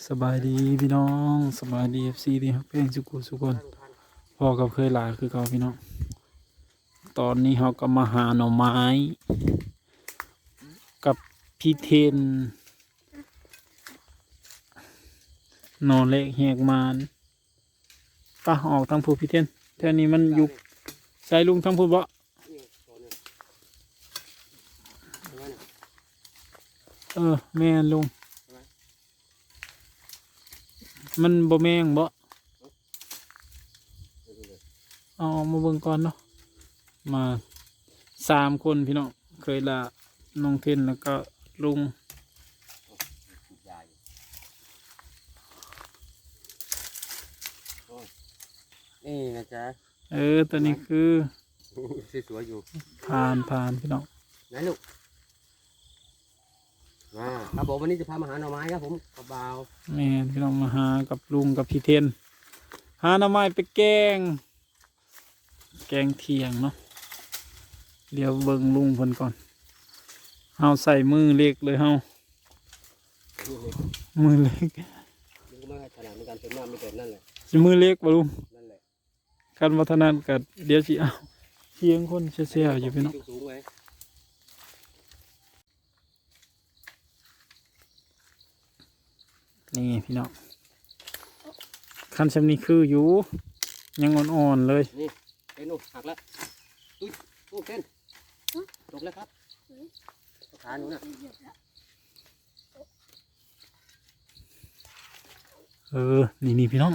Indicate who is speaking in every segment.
Speaker 1: สบายดีพี่น้องสบายดีเอฟซีดีครับเพื่อนสุกุสุกคนพ่อกับเคยหลายคือเก่าพี่น้อง ตอนนี้เขาก็มาหาหน่อไม้ กับพี่เทนนอนเล็กแหกมานปะออกทางผู้พี่เทนแท่นี้มันยุบใส่ลุงทางผู้บ่เออแม่นลุง มันบ่แมงบ่เอาออกมาเบิ่งก่อนเนาะมาสามคนพี่น้องเคยละน้องเทนแล้วก็ลุง
Speaker 2: นี่นะจ๊ะ
Speaker 1: เออตัวนี้คือ
Speaker 2: สวยๆอยู่
Speaker 1: ผ่านผ่านพี่น้อง
Speaker 2: ไหนลูก มาครับผมวันนี้จะพามาหาหน่อไม้ครับผมกระเบาว
Speaker 1: แม่นพี่น้องมาหากับลุงกับพี่เทน หาหน่อไม้ไปแกง แกงเทียงเนาะเดี๋ยวเบิ่งลุงเพิ่นก่อนเฮาใส่มือเล็กเลยเฮามือเล็ก
Speaker 2: นี่ก็ไม่ขนาดในการเป็นมากไม่เกินนั่นแหละ
Speaker 1: สิมือเล็กบ่ลุง
Speaker 2: นั่นแหละ
Speaker 1: กันวัฒนานกับเดี๋ยวสิเอาเชียงคนเสียๆอยู่พี่น้อง
Speaker 2: สูงๆไว้
Speaker 1: นี่พี่น้องคันชำนี้คืออยู่ ยังอ่อนๆเลย
Speaker 2: นี่เอ็นลูกหักแล้วอุ้ยลูกเส้นตกแล้วครับขาหนูน่ะ
Speaker 1: เออ นี่นี่พี่น้อง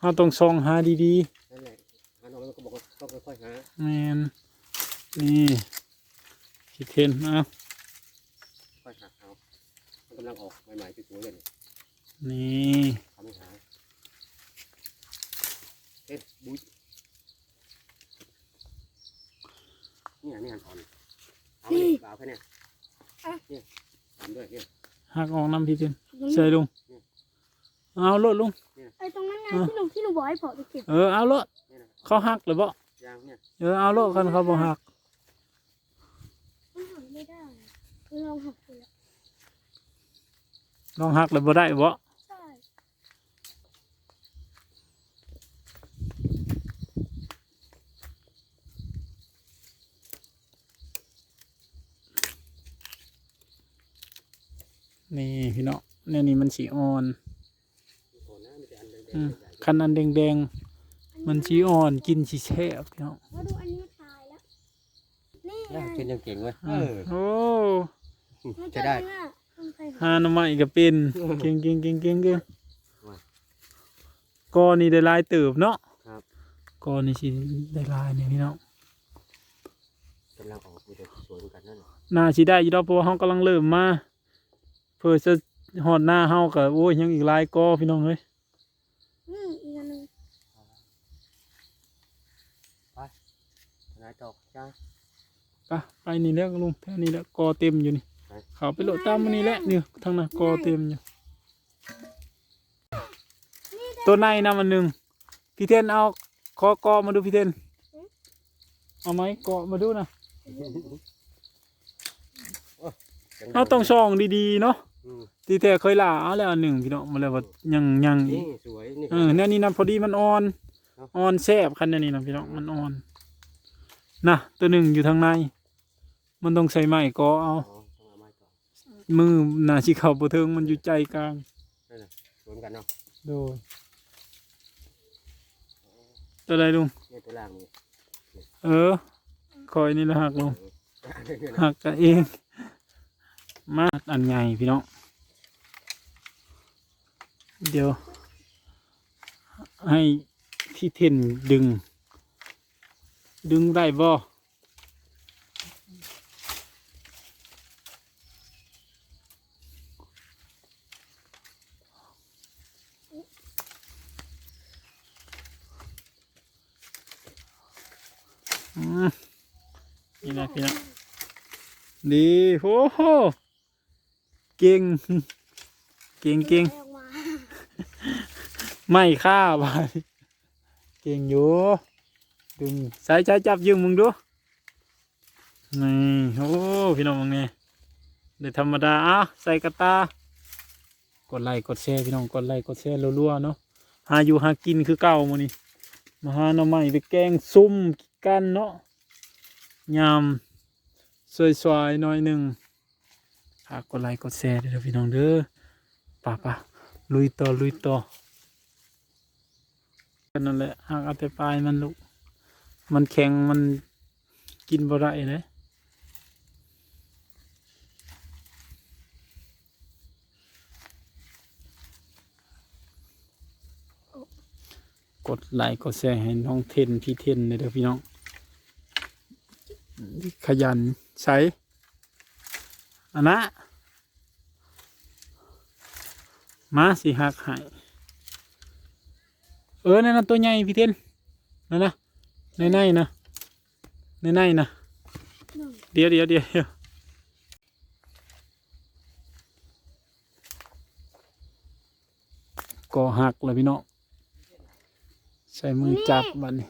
Speaker 1: เราต้องซองหาดี
Speaker 2: นั่นแหละหาหน่อไม้ก็บอกว่าต้องค่อยๆหา
Speaker 1: ๆแมนนี่คิดเทนเอา
Speaker 2: ค่อยหักเอามันกำลังออกใหม่ๆสวยๆเลย
Speaker 1: นี่
Speaker 2: เอ็นบุ้ยนี่อันนี่อันอ่อนเอาไปเลยบ่าแค่เนี้ยเนี่ยทำด้วยเนี่ย
Speaker 1: หักออกน้ำพี่เทนใส่ลุงเอาลดลุง
Speaker 3: ไอ้ตรงนั้นไงที่ลุงที่ลุงบอกให้พอไปเก็บ
Speaker 1: เออเอาลด
Speaker 2: เนี่ยนะ
Speaker 1: เขาหักหรือบ่า
Speaker 2: งเนี่ย
Speaker 1: เออเอาลดคันเขาบ่หัก
Speaker 3: หักไม่ได้ลองหักดูล้ว
Speaker 1: ลองหักหรือบ่ได้บ่
Speaker 3: ใช่
Speaker 1: นี่พี่น้องเนี่ยนี่มันสีอ่อน
Speaker 2: โอ้นะมันจะอันแดง
Speaker 1: อืม
Speaker 2: ๆใหญ่
Speaker 1: คันอันแดงๆมันชีอ่อนกินชีแช่บพี่น้อง
Speaker 3: มาดูอันนี้ตายแล้วนี่
Speaker 2: ๆ
Speaker 3: ไง
Speaker 2: แล้วเป็นยังเก่งเว้ยเออ
Speaker 1: โอ้
Speaker 3: มัน
Speaker 2: จะได้
Speaker 3: เนี่ยมันเคย
Speaker 1: ฮาหนามาอีกก็เป็นเก่งเก่งเก่งเก่งเก่งกอนี่ได้หลายเติบเนาะ
Speaker 2: ครับ
Speaker 1: กอนี่สิได้หลายเนี่ยพี่น้อง
Speaker 2: กำลังออกมันจะสวยเหมือนกันนั่นแหละ
Speaker 1: น่าสิได้อยู่ดอกเพราะว่าเฮากำลังเริ่มมา เพื่อจะฮอดหน้าเฮาก็โอ้ยยังอีกหลายกอพี่น้องเอ้ย
Speaker 3: นี่อีกอันหนึง
Speaker 2: นายตอกจ้า
Speaker 1: ไปไปนี่แล้วลุงแท่นี้แล้วกอเต็มอยู่นี่
Speaker 2: ไป
Speaker 1: เขาไปโหลดตามมันนี่แหละนี่ทางนั้นกอเต็มอยู่ตัวในนะมันหนึ่งพี่เทนเอาคอกอมาดูพี่เทนเอาไหมเกาะมาดูนะเราต้องช่องดีๆเนาะ
Speaker 2: อืม
Speaker 1: ที่แท้เคยล่าเอาแล้วอันหนึ่งพี่น้องมาแล้วว่ายังยังอี
Speaker 2: นี่
Speaker 1: ก
Speaker 2: สวยนี่
Speaker 1: เออเนี่ยนี่นะพอดีมันอ่อน
Speaker 2: ครับ
Speaker 1: อ่อนแซ่บคันเนี้นี่นะพี่น้องมันอ่อนนะตัวหนึ่งอยู่ทางใน มันต้องใส่ไม้กอเอา
Speaker 2: อ๋อต้องเอาไม้ก่อน
Speaker 1: มือหนาชิเข่าบ่เทิงมันอยู่ใจกลาง
Speaker 2: สวยเหมือนกันเนาะ
Speaker 1: โดยตัวใดลุง
Speaker 2: เนี่ยตัวล่างนี่
Speaker 1: เออคอยนี่ละหักลง
Speaker 2: เออเนี่ยนะ
Speaker 1: หักกันเอง มาอันใหญ่พี่น้องเดี๋ยว ให้พี่เทนดึง ดึงได้บ่อืมนี่นะพี่น้องดีโอ้โห เก่งเก่งเก่งไม่ฆ่าไปเก่งอยู่ดึงใส่ใช้จับยืมมึงดูนี่โอ้พี่น้องมึงเนี่ยเดี๋ยวธรรมดาอะใส่กระตากดไลค์กดแชร์พี่น้องกดไลค์กดแชร์รัวๆเนาะหาอยู่หากินคือเก่ามื้อนี้มาหาหน่อไม้ไปแกงซุ่มกันเนาะยามสวยๆหน่อยหนึ่ง ฝากกดไลค์กดแชร์ด้วยเด้อพี่น้องเด้อป่ะป่ะลุยต่อลุยต่อกันนั่นแหละหากเอาแต่ปลายมันลูกมันแข็งมันกินบ่ได้เลยกดไลค์กดแชร์ให้น้องเทนพี่เทนเลยเด้อพี่น้อง ขยันใช้ อันนะมาสิหักใหายเออนั่นนะตัวใหญ่พี่เทนนั่นนะในในๆนะในในๆนะ
Speaker 3: หนึ่ง
Speaker 1: เดี๋ยวเดี๋ยวเดี๋ยวเดี๋ยวก็หักเลยพี่น้องใส่มือจับบัดนนี่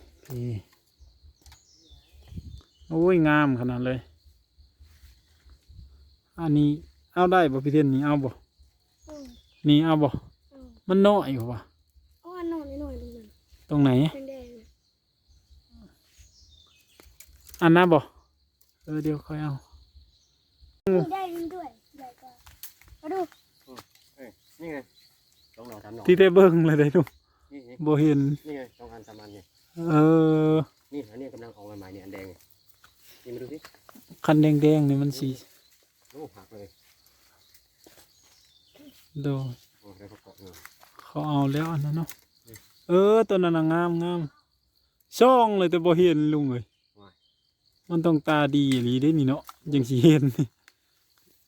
Speaker 1: โอ้ยงามขนาดเลย อันนี้เอาได้บ่พี่เทียนนี่เอาบ่
Speaker 3: อืม
Speaker 1: นี่เอาบ่
Speaker 3: อืม
Speaker 1: มันน้อยกว่า
Speaker 3: เอาอันหน่อยหน่อยหนึ่ง
Speaker 1: ตรงไหน
Speaker 3: แดงๆน่ะ
Speaker 1: อันนั้นบ่เออเดี๋ยวค่อยเอา
Speaker 3: มีได้ยินด้วยใหญ่กว่ามาดู
Speaker 2: เอ้ยนี่ไงสองหน่อสามหน่อ
Speaker 1: ที่ได้เบิ่งเลยได้ลูก
Speaker 2: นี่นี่
Speaker 1: บ่เห็น
Speaker 2: นี่ไงสองอันสามอันเนี่ย
Speaker 1: เออ
Speaker 2: นี่อันนี้กำลังออกใหม่ๆเนี่ยอันแดงเนี่ยนี่มาดูสิ
Speaker 1: คันแดงๆนี่มันสี
Speaker 2: โอ้หักเลย
Speaker 1: โดย
Speaker 2: โอ้ได้เขาเกาะเงา
Speaker 1: เขาเอาแล้วอันนั้นเนาะ
Speaker 2: อืม
Speaker 1: เออตัวนั้นน่ะงามงามช่องเลยแต่บ่เห็นลุงเลย
Speaker 2: ว้าย
Speaker 1: มันต้องตาดีอีหลีได้นี่เนาะยังสิเห็นนี่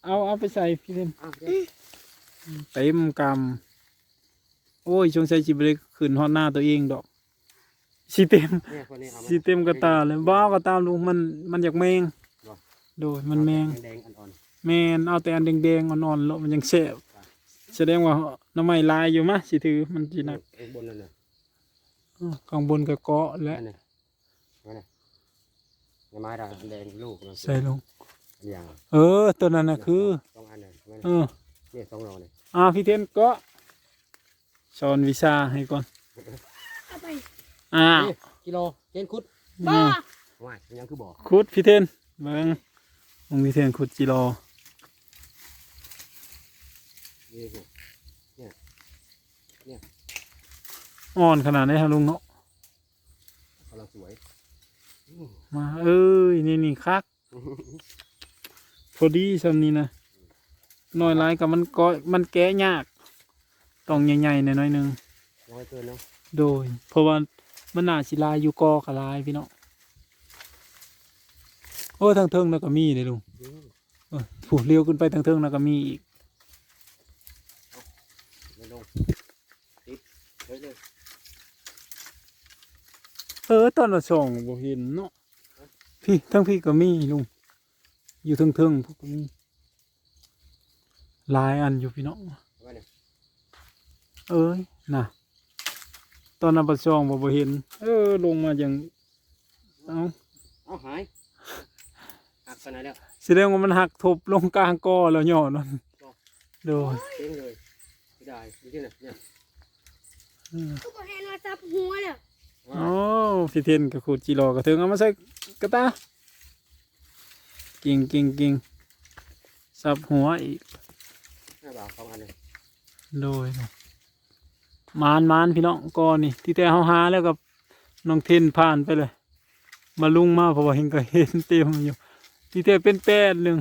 Speaker 1: เอาเอาไปใส่พี่เล่น
Speaker 2: อ้าวเดี๋ยว
Speaker 1: เต็มกำโอ้ยชงใส่จิบเลยขึ้นฮอดหน้าตัวเองดอกสิเต็ม
Speaker 2: เนี่ยคนนี้เอาไหม
Speaker 1: สิเต็มกระตาเลยบ้าวกระตามลุงมันมันอยากแมง
Speaker 2: หรอ
Speaker 1: โดยมันแมง
Speaker 2: แดงๆอ่อน
Speaker 1: แมนเอาแต่อันแดงๆอ่อนๆแล้วมันยังแซ่บแสดงว่าน้ำไม้ลายอยู่มะสิถือมันสิ
Speaker 2: ๆ
Speaker 1: หนัก
Speaker 2: เอ้ยบนนั่นน่ะ
Speaker 1: อ้อข้างบนก็เกาะและ
Speaker 2: นั่นน่ะนั่นน่ะในไม้ด่างอันแดงลูกมัน
Speaker 1: ใส่ลง
Speaker 2: อันอย่าง
Speaker 1: เออตัวนั้นน่ะคือ
Speaker 2: สองอันน่ะนั่น
Speaker 1: เอ
Speaker 2: น่ะ
Speaker 1: อ
Speaker 2: เนี่ยสองหน่อเนี่ย
Speaker 1: อ่าพี่เทนเกาะสอนวิชาให้ก่อน
Speaker 3: เอาไป
Speaker 1: อ้าว
Speaker 2: นี่กิโลเจนคุด
Speaker 3: บ้า
Speaker 2: ว้ายมันยังคือบอก
Speaker 1: ขุดพี่เทนเบิ่งมึงพี่เทนขุดจิโล
Speaker 2: นี่สิ
Speaker 1: อ่อนขนาดนี้ฮะลุงเนาะ
Speaker 2: กำลังสวยอืม
Speaker 1: มาเอ้ย นี่นี่คัก พอดีซำนี้นะน้อยหลายกับมันก็มันแก้ยาก ต้องใหญ่ๆหน่อยๆหนึง
Speaker 2: น้อยเกินเนาะ
Speaker 1: โดย เพราะว่ามันน่าสิลายอยู่กอกะลายพี่เนาะโอ้ทางเทิงแล้วก็มีเลยลุง
Speaker 2: อืม
Speaker 1: เออผูเลี้ยวขึ้นไปทางเทิงแล้วก็มีอีก
Speaker 2: ไม่ลงติด เฮ้เลย
Speaker 1: เออตอนเราส่องบ่เห็นเนาะพี่ทั้งพี่ก็มีลุงอยู่เทิงเทิงพวกก็มีหลายอันอยู่พี่นาะ
Speaker 2: เอาไว้เอ้
Speaker 1: ยน่ะ ตอนนั้นประซองบ่บ่เห็น เออ ลงมาอย่างเอา
Speaker 2: เอาหายหักไปไหนแล้ว
Speaker 1: แสดงว่ามันหักทบลงกลางกอแล้วย่อนั่นโดย
Speaker 2: เจ๊งเลยไม่ได้ดูที่ไหนเนี่ย
Speaker 3: ก็บอกให้เราจับหัวเลย
Speaker 1: โอ้พี่เทนกับขูดจีรอกระเทิงเอามาใส่กระตากิ่งกิ่งกิ่งสับหัวอีก
Speaker 2: ห้าบาทสองอันเลย
Speaker 1: โดยเนาะมานมานพี่น้องกอนี่ที่แต่เฮาหาแล้วกับน้องเทนผ่านไปเลย มาลุงมาเพราะว่าเห็นก็เห็นเต็มอยู่ที่แต่เป็นแปดหนึ่ง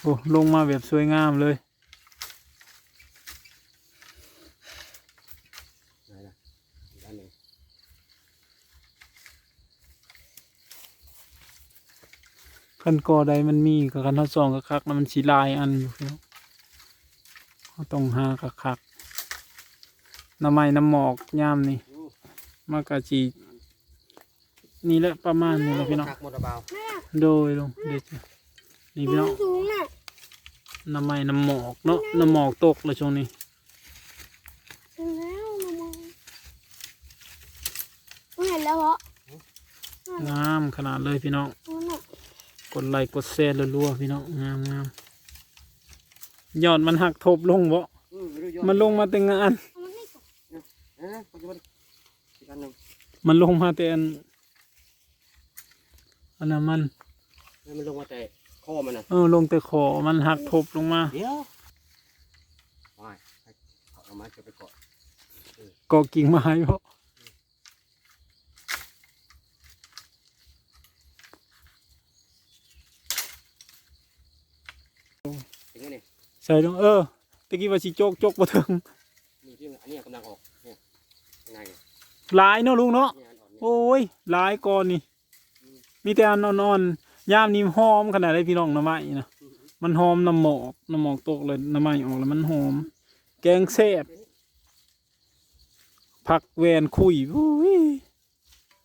Speaker 1: โอ้ลงมาแบบสวยงามเลย
Speaker 2: ไหนล่ะอีกอันหนึ่ง
Speaker 1: คันกอใดมันมีกับคันเท่าซองกับคักแล้วมันสีลายอันอยู่พี่น้องเขาต้องหาคักคักๆน้ำไม้น้ำหมอกยามนี่
Speaker 2: อู้
Speaker 1: มากะจีนี่แหละประมาณนี้แหละพี่น้อง
Speaker 2: หักหมดระเบา
Speaker 3: แม่
Speaker 1: โดยลงเดี๋ยวจะนี่พี่น้อง
Speaker 3: สูงน่ะ
Speaker 1: น้ำไม้น้ำหมอกเนาะน้ำหมอกตกเลยช่วงนี้
Speaker 3: ถึงแล้วนะมองไม่เห็นแล้วเหรองา
Speaker 1: มขนาดเลยพี่น้อง
Speaker 3: นั่นน่ะ
Speaker 1: กดไลค์กดแชร์รัวๆพี่น้องงามงามยอดมันหักทบลงบ่
Speaker 2: อืมไรู้ยอด
Speaker 1: มันลงมาแต่งาน
Speaker 3: เอามันให้ก่อน
Speaker 2: เออปัจจุบันอีกอันหนึ่ง
Speaker 1: มันลงมาแต่อันอันนั้นมัน
Speaker 2: แล้วมันลงมาแต่คอมันน่ะ
Speaker 1: เออลงแต่ขอมันหักทบลงมา
Speaker 2: เดี๋ยวไปเอาเอาไม้จะไปเกาะ
Speaker 1: เกาะกิ่งไม้บ่
Speaker 2: ถึงไงเนี่ย
Speaker 1: ใส่ลงเออตะกี้ว่าสิโจกโจกบ่ถึง
Speaker 2: นี่ที่อันนี้กำลังออกเนี่ยข้างในเนี่ย
Speaker 1: หลายเนาะลุงเนาะ
Speaker 2: เนี่ยอันอ่อนเนี่ย
Speaker 1: โอ้ยหลายก่อนนี่มีแต่อันนอนๆยามนี้หอมขนาดได้พี่น้องหน้ำไม้นะมันหอมน้ำหมอกน้ำหมอกตกเลยน้ำไม้ออกแล้วมันหอม แกงแซ่บผักแวนคุยอุ้ย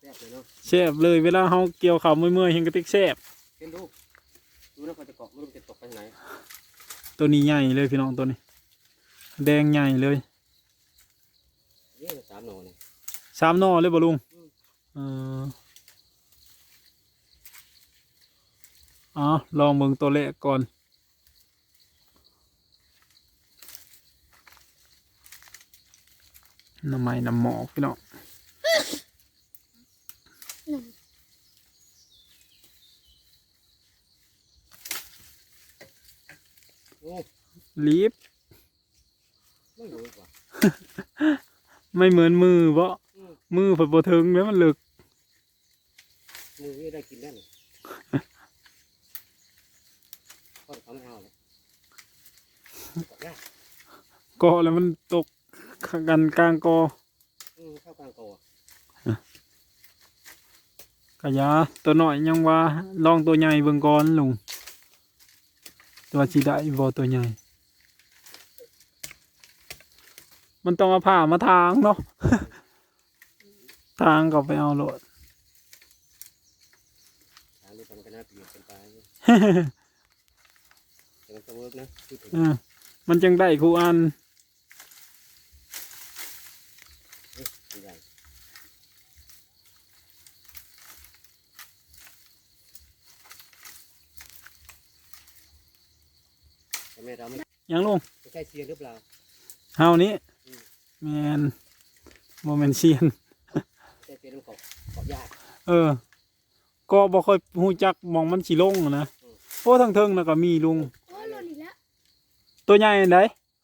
Speaker 2: แซ่บเลยเนาะ
Speaker 1: แซ่บเลยเวลาเฮาเกี่ยวข้าวเมื่อยๆเห็นกระติกแซ่บ
Speaker 2: เห็นดูดูนะพอจะเกาะไม่รู้มันจะตกไปทางไหน
Speaker 1: ตัวนี้ใหญ่เลยพี่น้องตัวนี้ แดงใหญ่เลย
Speaker 2: นี่สามหน่อเนี่ย
Speaker 1: สามหนอเลยบ่ลุง
Speaker 2: อืม
Speaker 1: เอออ๋อลองเบิ่งตัวแรกก่อนน้ำไม้น้ำหมอกพี่น้อง
Speaker 3: หนึ่ง
Speaker 2: โอ้
Speaker 1: ลีฟ
Speaker 2: ไม่รู้กว่า
Speaker 1: ไม่เหมือนมือเพราะ
Speaker 2: อืม
Speaker 1: มือเพิ่นบ่ถึงแล้วมันลึก
Speaker 2: มือนี่ได้กินได้เนี่ยทอดเขาไม่เอาเลยเกาะยาก
Speaker 1: เกาะแล้วมันตกกันกลางกอ
Speaker 2: อืมเข้ากลางโกะ
Speaker 1: กะยาตัวน้อยยังว่าลองตัวใหญ่เบิ่งก่อนลุงตัวสิได้บ่ตัวใหญ่ มันต้องเอาผ้ามาทางเนาะทางก็ไปเอาโลด
Speaker 2: ทางนี้มันก็น่าเปลี่ยนเป็นไปแต่มันต้องเวิร์กนะพูดถึง
Speaker 1: เออมันจังได้ครูอัน
Speaker 2: ใหญ่แต่แม่เราไม่
Speaker 1: ยังลุง
Speaker 2: ไม่ใช่เซียนหรือเปล่า
Speaker 1: เฮานี้
Speaker 2: อืม
Speaker 1: แมนโมเมนเซียน
Speaker 2: ใช่เซียนมันเกาะเกาะยาก
Speaker 1: เออ ก็บ่ค่อยฮู้จักหมองมันสิลงอะนะ
Speaker 2: อืม
Speaker 1: โอ้ทั้งเทิงน่ะก็มีลุง
Speaker 3: โอ้ยหล่นอีกแล้ว
Speaker 1: ตัวใหญ่อันใด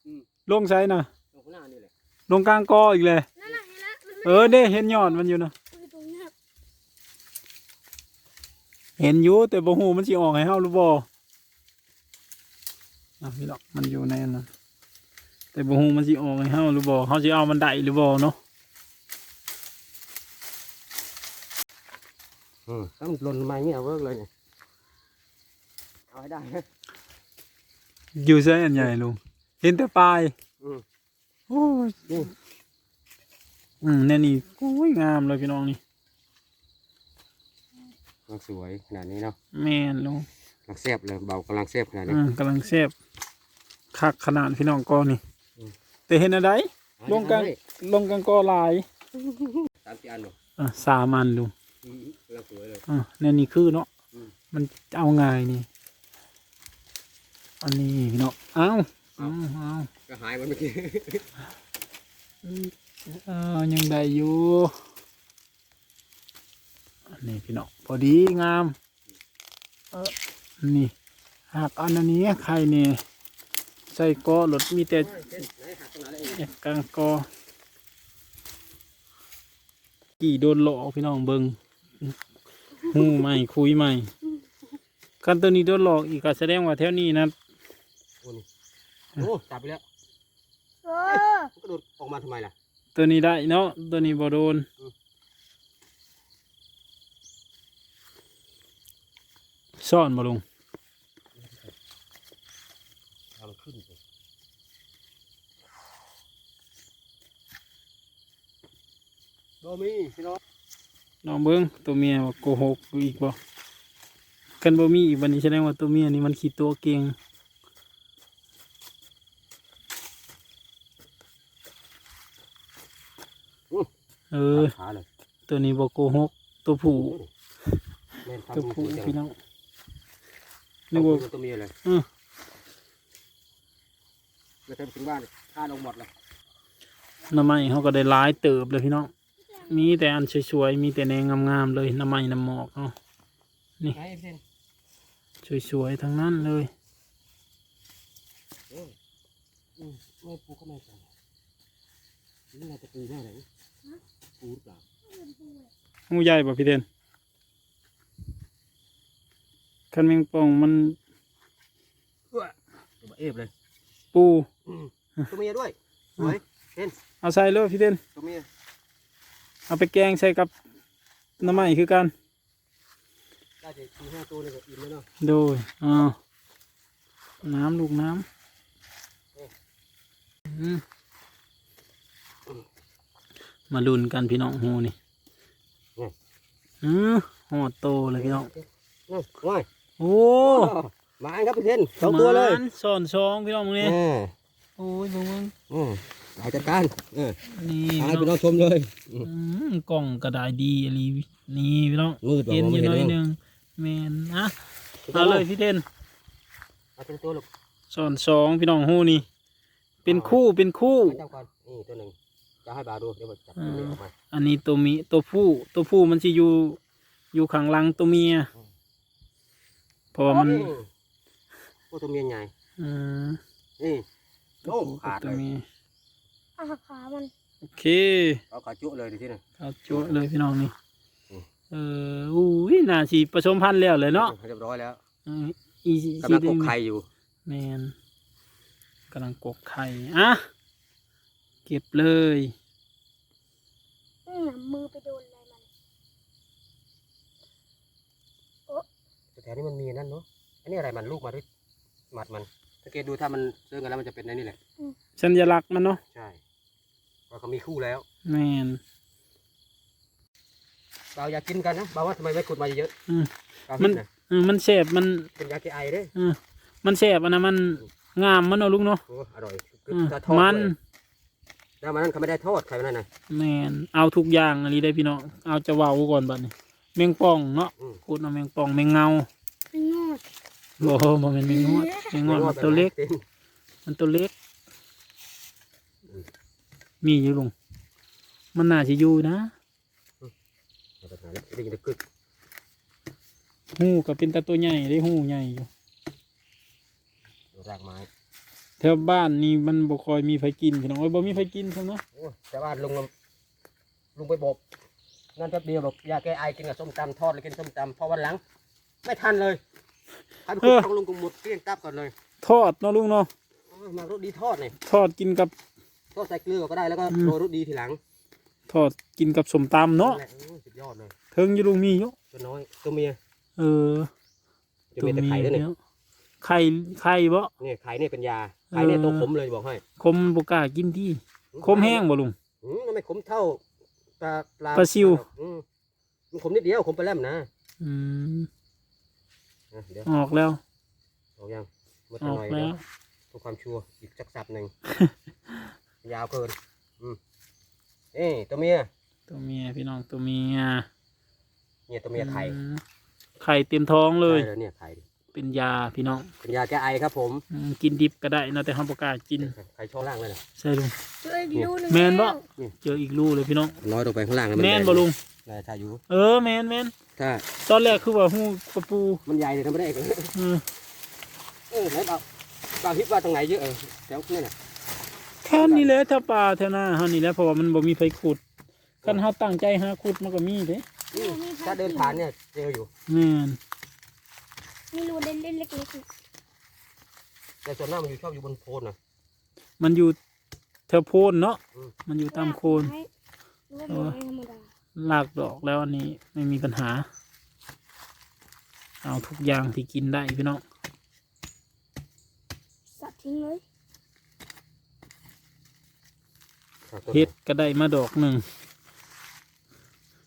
Speaker 2: อืม
Speaker 1: ลงไสน่ะ
Speaker 2: ลงข้างหน้านี่แหละ
Speaker 1: ลงกลางกออีกเลย
Speaker 3: นั่นน่ะเห็นแล้วมัน
Speaker 1: เออเด้เห็นยอดมันอยู่นะ
Speaker 3: คือตรงเนี้ย
Speaker 1: เห็นอยู่แต่บ่ฮู้มันสิออกให้เฮาหรือบ่อะพี่ดอกมันอยู่ในนั้น แต่บ่ฮู้มันสิออกให้เฮาหรือบ่เฮาสิเอามันได้หรือบ่เนาะ
Speaker 2: อืมต้องหล่นมาอย่างเงี้ยเวิร์กเลยเนี่ยเอาให้ได้นะ
Speaker 1: อยู่ไสอันใหญ่ลุงเห็นแต่ปลาย
Speaker 2: อืม
Speaker 1: โอ้ย
Speaker 2: นี่
Speaker 1: อืมเนี่ยนี่โอ้ยงามเลยพี่น้องนี่
Speaker 2: มันสวยขนาดนี้เนาะ
Speaker 1: แม่นลุง
Speaker 2: กำลังแซ่บเลยเบากำลังแซ่บขนาดนี้
Speaker 1: อืมกำลังแซ่บคักขนาดพี่น้องกอนี่
Speaker 2: อืม
Speaker 1: แต่เห็นอะไรลงกลางลงกลางกอหลาย
Speaker 2: สามสี่อันเนาะ
Speaker 1: อะสามอันลุง
Speaker 2: อืมกำลังสวยเลย
Speaker 1: อะเนี่ยนี่คือเนาะ
Speaker 2: อืม
Speaker 1: มันเอาง่ายนี่ อันนี้พี่น้องเอ้าเอ้าเอ้า
Speaker 2: ก็หายไปเมื่อกี้
Speaker 1: เออยังได้อยู่อันนี้พี่น้องพอดีงามเออนี่หากอันอันนี้ใครเนี่ย ใส่กอรถมีแต่
Speaker 2: ไหนหักตรงไหนเลย
Speaker 1: เอ็ดกลางกอกี่โดนหลอกพี่น้องเบิงหูใหม่คุยใหม่กันตัวนี้โดนหลอกอีกก็แสดงว่าแถวนี้นะ
Speaker 2: โอ้นี่โอ้จับไปแล้ว
Speaker 3: เออ
Speaker 2: มันกระโดดออกมาทำไมล่ะ
Speaker 1: ตัวนี้ได้เนาะตัวนี้บ่โดน
Speaker 2: อืม
Speaker 1: ซ่อนบ่ลง
Speaker 2: เอามันขึ้นสิ โดมีพี่น้อง
Speaker 1: ลองเบิ้งตัวเมียว่าโกหกอีกบ่กันบ่มีอีกบันนี้แสดงว่าตัวเมียนี่มันขี้ตัวเก่งเออ
Speaker 2: ขาเลย
Speaker 1: ตัวนี้บ่โกหกตัวผู้
Speaker 2: แม่น
Speaker 1: ตัว
Speaker 2: ทำ
Speaker 1: ผู้
Speaker 2: มือ
Speaker 1: พี่น้อง
Speaker 2: นึ
Speaker 1: นึ
Speaker 2: ก
Speaker 1: ก
Speaker 2: ว่า
Speaker 1: ว่า
Speaker 2: ตัวเมียเลยไปถึงบ้านฆ่าลงหมดเลย
Speaker 1: หน้ำไม้เขาก็ได้หลายเติบเลยพี่น้อง มีแต่อันสวยๆ มีแต่แนงงามๆเลยหน้ำไม้น้ำหมอกเอา
Speaker 2: ไหนเส้น
Speaker 1: สวยๆทั้งนั้นเลย
Speaker 2: เอออืมไม่ปูก็ไม่ใส่นี่เราจะปูแม่ไหนปูหรือเปล่า
Speaker 1: หูใหญ่ป่ะพี่เดนคันแมงป่องมัน
Speaker 2: ตัวเอฟเลย
Speaker 1: ปู
Speaker 2: อืมตัวเมียด้วยสวยเส้น
Speaker 1: เอาใส่เลยพี่เดน
Speaker 2: ตัวเมีย
Speaker 1: เอาไปแกงใส่กับหน้ำไม้คือกัน
Speaker 2: ได้จะสี่ห้าตัวเลยก็อิ่มแล้วเนาะ
Speaker 1: โดยอ่าน้ำลูกน้ำอืมมาลุนกันพี่น้องหูนี่อือหอดโตเลยพี่น้อง
Speaker 2: นี่ว้าย
Speaker 1: โอ้
Speaker 2: มาอันครับพี่เส้นสองตัวเลย
Speaker 1: หมานสอนสองพี่น้องมึงนี่
Speaker 2: อ่า
Speaker 1: โอ้ยเบิ่งเบิ่ง
Speaker 2: อืม หาจัดการเออ
Speaker 1: นี่
Speaker 2: หาให้
Speaker 1: พี่
Speaker 2: พี่
Speaker 1: น้อง
Speaker 2: น้องชมเลย
Speaker 1: อืมกล่องกระดาษดีอะไรนี่พี่น้อง
Speaker 2: มืด
Speaker 1: เห็น
Speaker 2: มอง
Speaker 1: อ
Speaker 2: ไม่
Speaker 1: ยู่
Speaker 2: เห็น
Speaker 1: หน้อย
Speaker 2: เลย
Speaker 1: หนึงแมนนะเอาเลยพี่เด่น
Speaker 2: เอาเป็นตัวลูก
Speaker 1: สอนสองพี่น้องหูนี่ เป็นคู่เป็นคู่
Speaker 2: เจ้าก่อนนี่ตัวหนึ่งจะให้บาวดูเดี๋ยวผมจับตัวนี้ออกมา
Speaker 1: อันนี้ตัวมีตัวผู้ตัวผู้มันจะอยู่อยู่ข้างหลังตัวเมียเพราะว่ามัน
Speaker 2: นี่โอ้ตัวเมียใหญ่
Speaker 1: อืม
Speaker 2: นี่
Speaker 1: ตัว
Speaker 2: โอ้
Speaker 1: ผู้กั
Speaker 2: ขา
Speaker 1: บ
Speaker 2: ด
Speaker 1: ตั
Speaker 2: เล
Speaker 1: วยเมีย
Speaker 3: อาขามัน
Speaker 1: โอเค
Speaker 2: เอาขาจุเลยดิที่นี่
Speaker 1: เอาจุเลยพี่น้องนี่
Speaker 2: อืม
Speaker 1: เอออุ้ยน่าสีผสมพันธุ์แล้วเลยเนาะ
Speaker 2: เรียบร้อยแล้ว
Speaker 1: เอออีสี
Speaker 2: กำลังก
Speaker 1: แด
Speaker 2: ก
Speaker 1: ง
Speaker 2: ไข่อยู่
Speaker 1: แมนกำลังกกไข่อะเก็บเลย
Speaker 3: อืมมือไปโดนอะไรมัน
Speaker 2: แต่แถวนี้มันมีนั่นเนาะอันนี้อะไรมันลูกมาด้วยหมัดมันสังเกตดูถ้ามันซื้อกันแล้วมันจะเป็นในนี่แหละ
Speaker 1: สัญลักษณ์มันเนาะ
Speaker 2: ใช่ เพราะเขามีคู่แล้ว
Speaker 1: แมน
Speaker 2: เบาอยากกินกันนะเบาว่าทำไมไม่ขุดมาเยอะ
Speaker 1: อืม
Speaker 2: เบา
Speaker 1: มั
Speaker 2: หิ
Speaker 1: น
Speaker 2: นนะ
Speaker 1: เออมันแสบมัน
Speaker 2: เป็นยาแก้ไอเด้
Speaker 1: เออมันแสบอันนะมันงามมันเนาะลุงเนาะ
Speaker 2: โอ้อร่อย
Speaker 1: อืม
Speaker 2: ถ้าทอด
Speaker 1: มัน
Speaker 2: ด้วยแล้วมันนั่นเขาไม่ได้ทอดใครมันนั่นนะ
Speaker 1: แมนเอาทุกอย่างอันนี้ได้พี่น้องเอาจะเว้าก่อนบัดนี้แมงป่องเนาะ
Speaker 2: อืม
Speaker 1: พูดเอาแมงป่องแมงเงา
Speaker 3: งอด
Speaker 1: บ่บ่แม่นแมงงวดแมงงวดมันตัวเล็ก
Speaker 2: ป็น
Speaker 1: มันตัวเล็ก
Speaker 2: อืม
Speaker 1: มีอยู่ลุง มันน่าจะอยู่นะ
Speaker 2: เอาไปหาแล้วได้ยินแต่กึก
Speaker 1: หูก็เป็นตาตัวใหญ่ได้หูใหญ่อยู่
Speaker 2: รากไม้
Speaker 1: แถวบ้านนี่มันบ่ค่อยมีไผกินพี่น้องโอ้ยบ่มีไผกินซั่นเนาะ
Speaker 2: โอ้แต่ว่าลุงลุงไปบอกนั่นแป๊บเดียวบอกยาแก้ไอกินกับส้มตำทอดแล้วกินส้มตำพอวันหลัง ไม่ทันเลยให้ไปขุดของลุงกุมหมดเกลี้ยงตับก่อนเลย
Speaker 1: ทอดเนาะลุงเนาะ
Speaker 2: เอามารสดีทอดนี่
Speaker 1: ทอดกินกับ
Speaker 2: ทอดใส่เกลือก็ได้แล้วก็
Speaker 1: อืม
Speaker 2: โรยรสดีทีหลัง
Speaker 1: ทอดกินกับสมตำเนาะ
Speaker 2: แหลโอ้ยสุดยอดเลย
Speaker 1: เทิงอยู่ลุงมีอยู่
Speaker 2: ตัวน้อยตัวเมีย
Speaker 1: เออ
Speaker 2: ตัวเมียแต่ไข่ด้วยนี่
Speaker 1: เยวไข่ไข่บ่
Speaker 2: นี่ไข่นี่เป็นยาไข่นี่
Speaker 1: เออ
Speaker 2: ตัวขมเลยบอกให้
Speaker 1: คมบ่กล้ากินที่คมแห้งบ่ลุง
Speaker 2: อืมมันไม่ขมเท่าปลาปลา
Speaker 1: ปลาซิว
Speaker 2: อืมมันขมนิดเดียวขมไปแล้วนะ
Speaker 1: อืม
Speaker 2: อะเดี๋ยว
Speaker 1: ออกแล้ว
Speaker 2: ออกยังหมด
Speaker 1: ออก
Speaker 2: หน่อย
Speaker 1: แล้
Speaker 2: เดี๋ยวว เพื่อความชัวร์อีกสักสับหนึ่ง ยาวเกินอืมเอ้ยตัวเมีย
Speaker 1: ตัวเมียพี่น้องตัวเมีย
Speaker 2: เนี่ยตัวเมียไข่
Speaker 1: อืมไข่เต็มท้องเลย
Speaker 2: ได้แล้วเนี่ยไข่ดิ
Speaker 1: เป็นยาพี่น้อง
Speaker 2: เป็นยาแก้ไอครับผม
Speaker 1: อืมกินดิบก็ได้เนาะแต่ห้ามบ่กล้ากิน
Speaker 2: ไข่ช่องล่างเลยนะ
Speaker 1: ใช่ลุง
Speaker 3: เจออีกรูหนึง
Speaker 1: แมนบ่
Speaker 3: ล้ว
Speaker 1: เจออีกลูกเลยพี่น้อง
Speaker 2: น้อยลงไปข้างล่างแล้ว
Speaker 1: แมนบ่ลุง
Speaker 2: ได้ถ้าอยู่
Speaker 1: เออแมนแมน
Speaker 2: ถ้า
Speaker 1: ตอนแรกคือว่าหูกระปู
Speaker 2: มันใหญ่เลยทำไม่ได้เอง
Speaker 1: เออ
Speaker 2: เออไหนเอาเอาฮิปว่าตรงไหนเยอะเออแถวนี่น่ะ
Speaker 1: แค่นี้แหละถ้าป่าแถวหน้าเฮานี่แหละเพราะว่ามันบ่มีไฟขุดคันเฮาตั้งใจหาขุดมันก็มีเด้
Speaker 2: อืมถ้าเดินผ่านเนี่ยเจออยู่
Speaker 1: แม่น
Speaker 3: มีรูเล่นๆเล็กๆอยู่
Speaker 2: แต่ส่วนมากมันอยู่ชอบอยู่บนโพนนะ
Speaker 1: มันอยู่แถวโพนเนาะ
Speaker 2: อืม
Speaker 1: มันอยู่ตามโคน
Speaker 3: ไม้หรือว่าไม้ธรรมดา
Speaker 1: ลากดอกแล้วอันนี้ไม่มีปัญหา เอาทุกอย่างที่กินได้พี่น้อง
Speaker 3: สัตว์ทิ้งเลย
Speaker 1: เฮ็ดก็ได้มาดอกหนึ่ง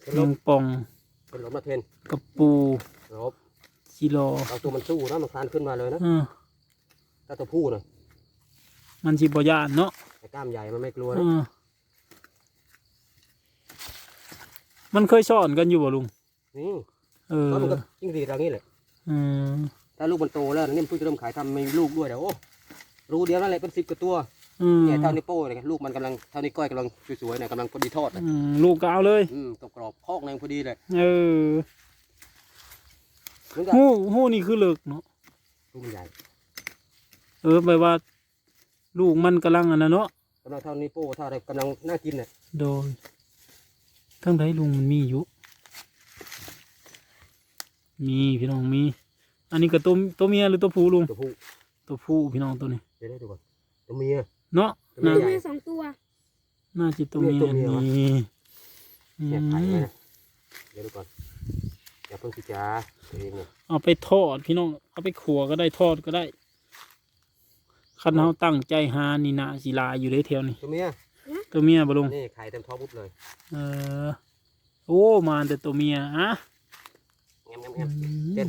Speaker 2: เป็น
Speaker 1: ห
Speaker 2: ล
Speaker 1: นึ่
Speaker 2: ม
Speaker 1: งปอง
Speaker 2: เป็นลมมาเทน
Speaker 1: กระปู
Speaker 2: ลบ
Speaker 1: กิโล
Speaker 2: เอาตัวมันสู้นะมันคลานขึ้นมาเลยนะ
Speaker 1: เออ
Speaker 2: ถ้าตัวผู้นะ
Speaker 1: มันสิบ่ย่านเนาะ
Speaker 2: ไอ้กล้ามใหญ่มันไม่กลัว
Speaker 1: เอ
Speaker 2: นะ
Speaker 1: อมันเคยสอนกันอยู่บ่ลุง
Speaker 2: นี่
Speaker 1: เออ
Speaker 2: แล้วมันก็จิ้งหรีดเรางี้แหละ
Speaker 1: เออ
Speaker 2: ถ้าลูกมันโตแล้วนี่มันเพิ่งจะเริ่มขายทำมีลูกด้วยเดี๋ยวโอ้รู้เดียวนั่นแหละเป็นสิบกว่าตัว
Speaker 1: อืม
Speaker 2: เนี่ยเท่านิ้วโป้งเลยลูกมันกำลังเท่านิ้วก้อยกำลังสวยๆเนี่ยกำลังพอดีทอดเลย
Speaker 1: อืมลูกก็เอาเลย
Speaker 2: อืมกรอบๆคอกหนึงพอดีเลย
Speaker 1: เออ
Speaker 2: มันก็
Speaker 1: หู้หู้นี่คือเลิกเนาะ
Speaker 2: ลูกมันใหญ่
Speaker 1: เออแปลว่า ลูกมันกำลังอันนั้นเนาะ
Speaker 2: กำลังเท่านิ้วโป้งเท่าอะไรกำลังน่ากินเนี่ย
Speaker 1: โดยทั้งใดลุงมันมีอยู่ มีพี่น้องมี อันนี้ก็ตัวตัวเมียหรือตัวผู้ลุง
Speaker 2: ตัวผู้
Speaker 1: ตัวผู้พี่น้องตัวนี้
Speaker 2: เดี๋ยวได้ดูก่อนตัวเมีย
Speaker 1: เนาะ
Speaker 2: ตัวเมี
Speaker 1: น่าย
Speaker 2: ใหญ่
Speaker 3: มีสองตัว
Speaker 1: น่าจะตัวเมีย
Speaker 2: ตัวเมียวะ
Speaker 1: นี่อื
Speaker 2: เนี่ยไข่
Speaker 1: ม
Speaker 2: ไว้นะเดี๋ยวดูก่อนอย่าเพิ่งสิจ้าตัวเองเนี่ย
Speaker 1: เอาไปทอดพี่น้อง เอาไปขัวก็ได้ทอดก็ได้คันเฮาตั้งใจหานี่นะสิลายอยู่ได้แถวนี้
Speaker 2: ตัวเมีย
Speaker 1: ตัวเมียบ่ลุง
Speaker 2: นี่ไข่เต็มท้องปุ๊บเลย
Speaker 1: เออ โอ้มาแต่ตัวเมียอะ
Speaker 2: แง้มแง้มแง้มเจ็ด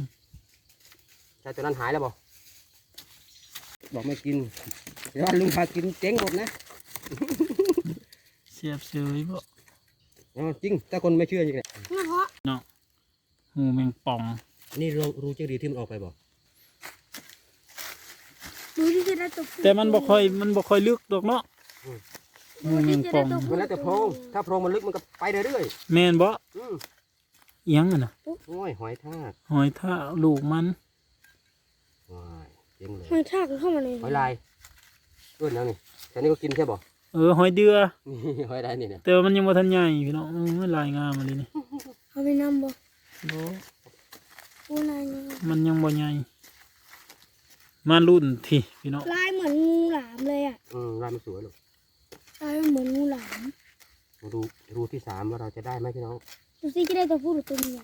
Speaker 2: ใช่ตัวนั้นหายแล้วบอก บอกไม่กินเดี๋ยวลุงพากินเจ๊งหมดนะ
Speaker 1: เสียบเสยบ่
Speaker 2: เอาจริง ถ้าคนไม่เชื่อจริงเนี่ย
Speaker 3: เมื่อเพาะ
Speaker 1: หูแมงป่อง
Speaker 2: นี่เรารู้เจ๊งดีที่มันออกไปบอก
Speaker 3: ดูที่จะได้ตัวผู้
Speaker 1: แต่มันบ่ค่อยมันบ่ค่อยลึกดอกเนาะหูแมงป่อง
Speaker 2: มันแล้วแต่โพรงถ้าโพรงมันลึกมันก็ไปเรื่อย
Speaker 1: แม่นบ่
Speaker 2: ๆอืม
Speaker 1: เอียงอะนะ
Speaker 2: โอ้ยหอยทาก
Speaker 1: หอยท่าลูกมัน
Speaker 2: ว้ายเจ๊งเลย
Speaker 3: มันทากเข้ามาเลย
Speaker 2: หอยลายด้วยแล้วนี่แต่นี่ก็กินใช่บ่
Speaker 1: เออหอยเดือ
Speaker 2: นี่หอยลายนี่เนี่ย
Speaker 1: แต่ว่ามันยังบ่ทันใหญ่พี่น้องเออลายงามมาเลยนี่
Speaker 3: เอาไปนำบ่
Speaker 1: บ่
Speaker 3: ปูลายนี่
Speaker 1: มันยังบ่ใหญ่มารุ่นที่พี่น้อง
Speaker 3: ลายเหมือนงูหลามเลยอะ
Speaker 2: อืมลายมันสวยลูก
Speaker 3: ลายมันเหมือนงูหลาม
Speaker 2: มาดูรูที่สามว่าเราจะได้ไหมพี่น้อง
Speaker 3: ดูสิจะได้ตัวผู้หรือตัวเมีย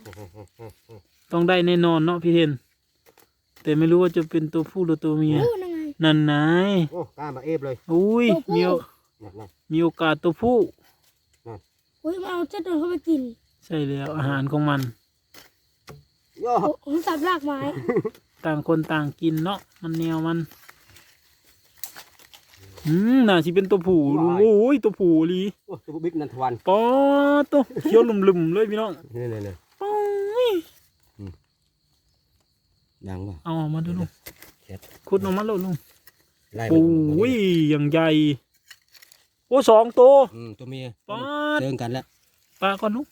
Speaker 1: ต้องได้แน่นอนเนาะพี่เทน แต่ไม่รู้ว่าจะเป็นตัวผู้หรือตัวเมีย
Speaker 3: โอ้นั่นไง
Speaker 1: นั่นนาย
Speaker 2: โอ้กล้ามาเอฟเลย
Speaker 1: อุ้ย
Speaker 3: ตัวผู้
Speaker 1: มีโอ
Speaker 2: นั่นนั่น
Speaker 1: มีโอกาสตัวผู้
Speaker 3: เฮ้ยมันเอาเจ้าตัวเข้าไปกิน
Speaker 1: ใช่แล้วอาหารของมัน
Speaker 2: โย่
Speaker 3: โอ้ผมสับรากไม้
Speaker 1: ต่างคนต่างกินเนาะมันแนวมันอืมน่าสิเป็นตัวผู้ลุงโอ้ยตัวผู้ลี
Speaker 2: โอ้ตัวบิ๊กนันทวัน
Speaker 1: ปอตัวเขียวลุ่มๆเลยพี่น้อง
Speaker 2: นี่นี่นี่
Speaker 1: ปอ ย
Speaker 2: ดังป่ะ
Speaker 1: เอาออกมาดูลุง
Speaker 2: เช็ด
Speaker 1: ขุดออกมาแล้วลุง
Speaker 2: ไล่
Speaker 1: โอ้ยอย่างใหญ่ โอ้สองตัว
Speaker 2: อืมตัวเมีย
Speaker 1: ปอด
Speaker 2: เจอกันแล้ว
Speaker 1: ปลาก่อนลุง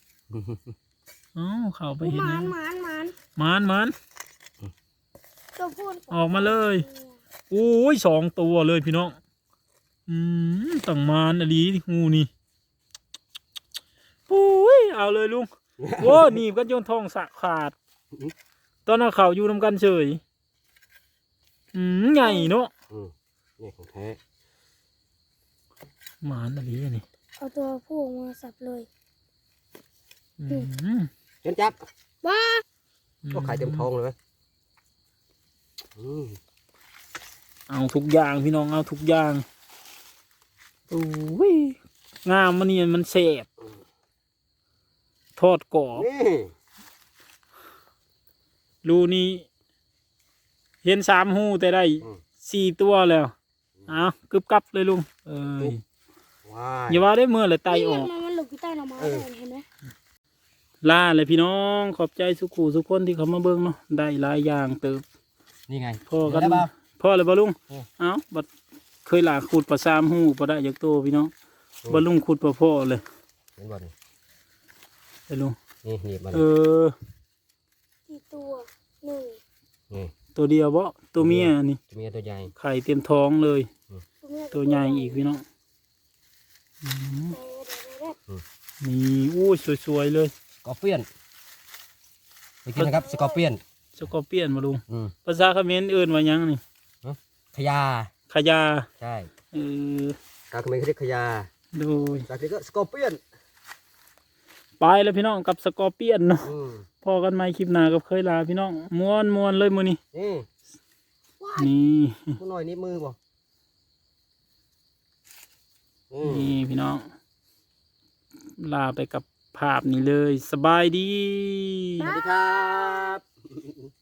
Speaker 1: เอ้าเข้าไป
Speaker 3: โอ้
Speaker 1: เห็น
Speaker 3: หมาน
Speaker 1: นะ
Speaker 3: หมานหมาน
Speaker 1: มานมัน
Speaker 3: ตัวผู้
Speaker 1: ออกมาเลยโอ้ยสองตัวเลยพี่น้อง อืมต่างมานอลีงูนี่โอ้ยเอาเลยลุงโอ้หนีบกันจนทองสะขาด ตอนเอาเขาอยู่นำกันเฉยอืมใหญ่เนาะ
Speaker 2: อืมนี่ของแท้
Speaker 1: หมานอลีอันนี่
Speaker 3: เอาตัวผู้ออกมาสับเลย
Speaker 1: อืม
Speaker 2: เชิญจับ
Speaker 3: บ้า
Speaker 2: ก็ไข่เต็มท้องเลยเว้ยอืม
Speaker 1: เอาทุกอย่างพี่น้องเอาทุกอย่างโอ้ยงามมันนี่มันแสบทอดกรอบ
Speaker 2: นี่
Speaker 1: รูนี้เห็นสามหูแต่ได้
Speaker 2: อืม
Speaker 1: สี่ตัวแล้วเอากึบกับเลยลุงเอ้ย
Speaker 2: ว้า
Speaker 1: อย่าว่าได้เมื่อเลยไตออก
Speaker 3: มันมันหลบอยู่ใต้หน่อไม้
Speaker 2: เออ
Speaker 3: เลยเห็นไหม
Speaker 1: ล่าเลยพี่น้องขอบใจสุขูสุกคนที่เขามาเบิ่งเนาะได้หลายอย่างเติบ
Speaker 2: นี่ไง
Speaker 1: พ่อกัน
Speaker 2: ได้ป่ะ
Speaker 1: พ่อเลยบ่ลุง
Speaker 2: อืม
Speaker 1: เอ้าบัดเคยหลาขุดปลาสามหูปลาได้จากโตพี่น้อง
Speaker 2: อืม
Speaker 1: บ่ลุงขุดปลาพ่อเลย
Speaker 2: เห็นบ่นี่
Speaker 1: ไอ้ลุง
Speaker 2: นี่หนีบมัน
Speaker 1: เออ
Speaker 3: กี่ ตัวหนึ่ง
Speaker 2: นี่
Speaker 1: ตัวเดียวบ่ตัวเมียนี่
Speaker 2: ตัวเมียตัวใหญ่
Speaker 1: ไข่เต็มท้องเลย
Speaker 3: ตัวเมีย
Speaker 1: ตัวใหญ่อีกพี่น้องอืม
Speaker 3: เดี๋ยวเดี๋ยวเดี๋ยว
Speaker 1: นี่อู้ยสวยๆเลย
Speaker 2: สกอร์เปียนไปกินนะครับสกอร์เปียน
Speaker 1: สกอร์เปียนมาลุง
Speaker 2: อืม
Speaker 1: ภาษาเขมรเอื่นว่าหยังนี่
Speaker 2: ขยา
Speaker 1: ขยา
Speaker 2: ใช่
Speaker 1: เออ
Speaker 2: การเขมรเขาเรียกขยา
Speaker 1: โดย
Speaker 2: จากนี้ก็สกอร์เปียน
Speaker 1: ไปแล้วพี่น้องกับสกอร์เปียนเนาะ
Speaker 2: อืม
Speaker 1: พอกันใหม่คลิปหน้ากับเคยลาพี่น้องม้วนม้วนเลยมือนี้
Speaker 2: นี่
Speaker 1: นี่
Speaker 2: ผู้น้อยนี่มือบ่อืม
Speaker 1: นี่พี่น้อง ลาไปกับภาพนี้เลย สบายดี
Speaker 2: สวัสดีครับ